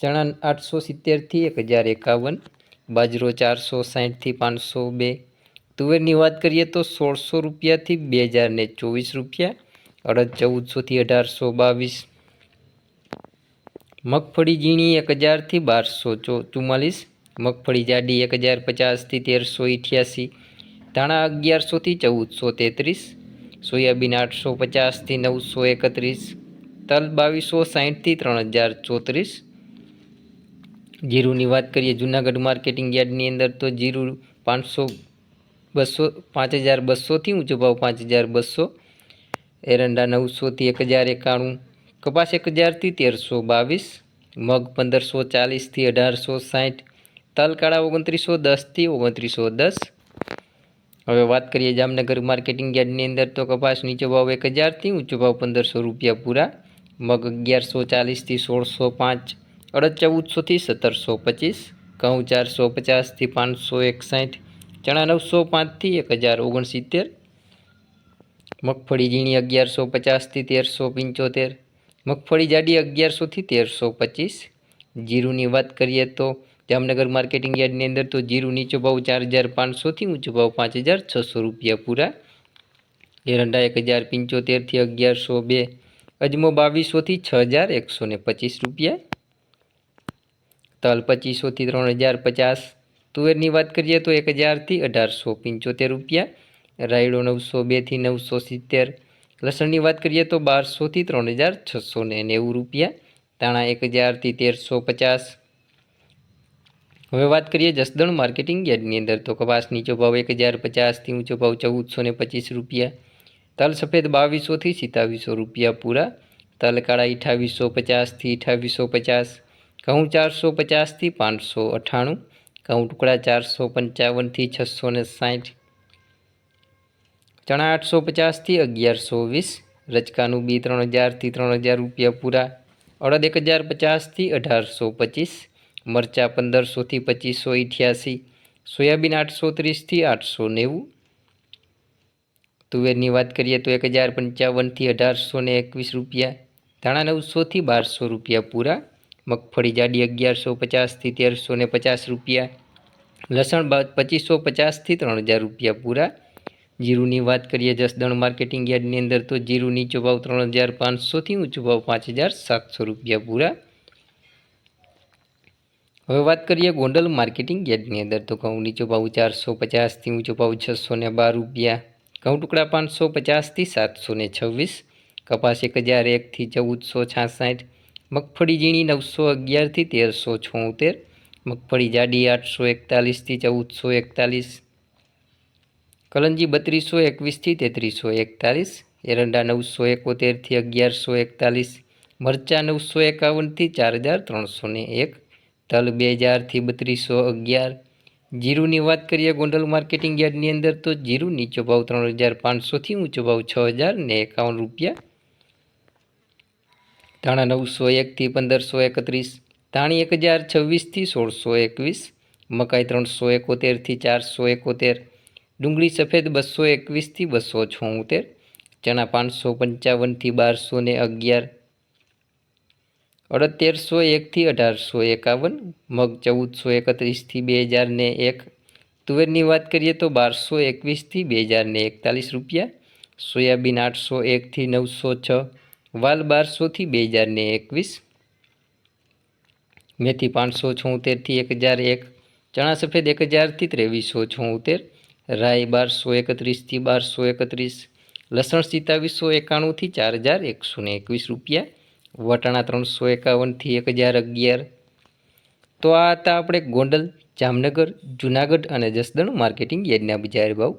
ચણા આઠસો સિત્તેરથી એક હજાર એકાવન, બાજરો ચારસો સાહીઠથી પાંચસો બે. તુવેરની વાત કરીએ તો સોળસો રૂપિયાથી બે હજાર ને ચોવીસ રૂપિયા, અડદ ચૌદસોથી અઢારસો બાવીસ. મગફળી ઝીણી એક હજારથી બારસો ચો ચુમ્માલીસ. મગફળી જાડી એક હજાર પચાસથી તેરસો અઠ્યાસી ધાણા અગિયારસોથી ચૌદસો તેત્રીસ. સોયાબીન આઠસો પચાસથી નવસો એકત્રીસ. તલ બાવીસો સાહીઠથી ત્રણ હજાર ચોત્રીસ. જીરુની વાત કરીએ, જુનાગઢ માર્કેટિંગ યાર્ડની અંદર તો જીરું પાંચસો બસો, પાંચ હજાર બસોથી ઊંચો ભાવ પાંચ હજાર બસો, એરંડા નવસોથી એક હજાર એકાણું, કપાસ એક હજારથી તેરસો બાવીસ, મગ પંદરસો ચાલીસથી અઢારસો સાઠ, તલકાળા ઓગણત્રીસો દસથી ઓગણત્રીસો દસ. હવે વાત કરીએ જામનગર માર્કેટિંગ યાર્ડની અંદર તો કપાસ નીચો ભાવ એક હજારથી ઊંચો ભાવ પંદરસો રૂપિયા પૂરા, મગ અગિયારસો ચાલીસથી સોળસો પાંચ અડદ ચૌદસોથી સત્તરસો પચીસ, ઘઉં ચારસો પચાસથી પાંચસો એકસાઠ, ચણા નવસો પાંચથી એક હજાર ઓગણસિત્તેર, મગફળી ઝીણી અગિયારસો પચાસથી તેરસો પંચોતેર, મગફળી જાડી અગિયારસોથી તેરસો પચીસ. જીરુની વાત કરીએ તો જામનગર માર્કેટિંગ યાર્ડની અંદર તો જીરું નીચો ભાવ ચાર હજાર પાંચસોથી ઊંચો ભાવ પાંચ હજાર છસો રૂપિયા પૂરા. એરંડા એક હજાર પંચોતેરથી અગિયારસો બે, અજમો બાવીસોથી છ હજાર એકસો ને પચીસ રૂપિયા. તલ પચીસોથી ત્રણ હજાર પચાસ. તુવેરની વાત કરીએ તો એક હજારથી અઢારસો પંચોતેર રૂપિયા. રાયડો નવસો બેથી નવસો સિત્તેર. લસણની વાત કરીએ તો બારસોથી ત્રણ હજાર છસો ને નેવું રૂપિયા. તાણા એક હજારથી તેરસો પચાસ. હવે વાત કરીએ જસદણ માર્કેટિંગ યાર્ડની અંદર તો કપાસ નીચો ભાવ એક હજાર પચાસથી ઊંચો ભાવ ચૌદસો ને પચીસ રૂપિયા. તલ સફેદ બાવીસોથી સિત્તાવીસો રૂપિયા પૂરા. તલ કાળા અઠાવીસો પચાસથી અઠાવીસો પચાસ. ઘઉં ચારસો પચાસથી પાંચસો અઠ્ઠાણું, ઘઉં ટુકડા ચારસો પંચાવનથી છસો ને સાઠ, ચણા આઠસો પચાસથી અગિયારસો વીસ રચકાનું બી ત્રણ હજારથી ત્રણ હજાર રૂપિયા પૂરા, અડદ એક હજાર પચાસથી અઢારસો પચીસ, મરચાં પંદરસોથી પચીસો અઠ્યાસી સોયાબીન આઠસો ત્રીસથી આઠસો નેવું. તુવેરની વાત કરીએ તો એક હજાર પંચાવનથી અઢારસો એકવીસ રૂપિયા, ધાણા નવસોથી બારસો રૂપિયા પૂરા મગફળી જાડી અગિયારસો પચાસથી તેરસો ને પચાસ રૂપિયા. લસણ બાદ પચીસો પચાસથી ત્રણ હજાર રૂપિયા પૂરા. જીરુની વાત કરીએ જસદણ માર્કેટિંગ યાર્ડની અંદર તો જીરું નીચો ભાવ ત્રણ હજાર પાંચસોથી ઊંચો ભાવ પાંચ હજાર સાતસો રૂપિયા પૂરા. હવે વાત કરીએ ગોંડલ માર્કેટિંગ યાર્ડની અંદર તો ઘઉં નીચો ભાવ ચારસો પચાસથી ઊંચો ભાવ છસો ને બાર રૂપિયા. ઘઉં ટુકડા પાંચસો પચાસથી સાતસો ને છવ્વીસ. કપાસ એક હજાર એકથી ચૌદસો છાસઠ. મગફળી ઝીણી નવસો અગિયારથી તેરસો છોતેર, મગફળી જાડી આઠસો એકતાલીસથી ચૌદસો એકતાલીસ, કલંજી બત્રીસો એકવીસથી તેત્રીસો એકતાલીસ, એરંડા નવસો એકોતેરથી અગિયારસો એકતાલીસ, મરચાં નવસો એકાવનથી ચાર હજાર ત્રણસો ને એક, તલ બે હજારથી બત્રીસો અગિયાર, જીરુની વાત કરીએ ગોંડલ માર્કેટિંગ યાર્ડની અંદર તો જીરુ નીચો ભાવ ત્રણ હજાર પાંચસોથી ઊંચો ભાવ છ હજાર ને એકાવન રૂપિયા ધાણા નવસો એકથી પંદરસો એકત્રીસ, ધાણી એક હજાર છવ્વીસથી સોળસો એકવીસ, મકાઈ ત્રણસો એકોતેરથી ચારસો એકોતેર, ડુંગળી સફેદ બસો એકવીસથી બસો છોતેર, ચણા પાંચસો પંચાવનથી બારસો ને અગિયાર અડતેરસો એકથી અઢારસો એકાવન, મગ ચૌદસો એકત્રીસથી બે હજાર ને એક, તુવેરની વાત કરીએ તો બારસો એકવીસથી બે હજાર ને એકતાલીસ રૂપિયા, સોયાબીન આઠસો એકથી નવસો છ વાલ બારસોથી બે હજાર ને એકવીસ. મેથી પાંચસો છોતેરથી એક હજાર એક. ચણા સફેદ એક હજારથી ત્રેવીસો છોતેર. રાઈ બારસો એકત્રીસથી બારસો એકત્રીસ. લસણ સિત્તાવીસો એકાણુંથી ચાર હજાર એકસો ને એકવીસ રૂપિયા. વટાણા ત્રણસો એકાવનથી એક હજાર અગિયાર. તો આ હતા આપણે ગોંડલ, જામનગર, જુનાગઢ અને જસદણ માર્કેટિંગ યાર્ડના બજાર ભાવ.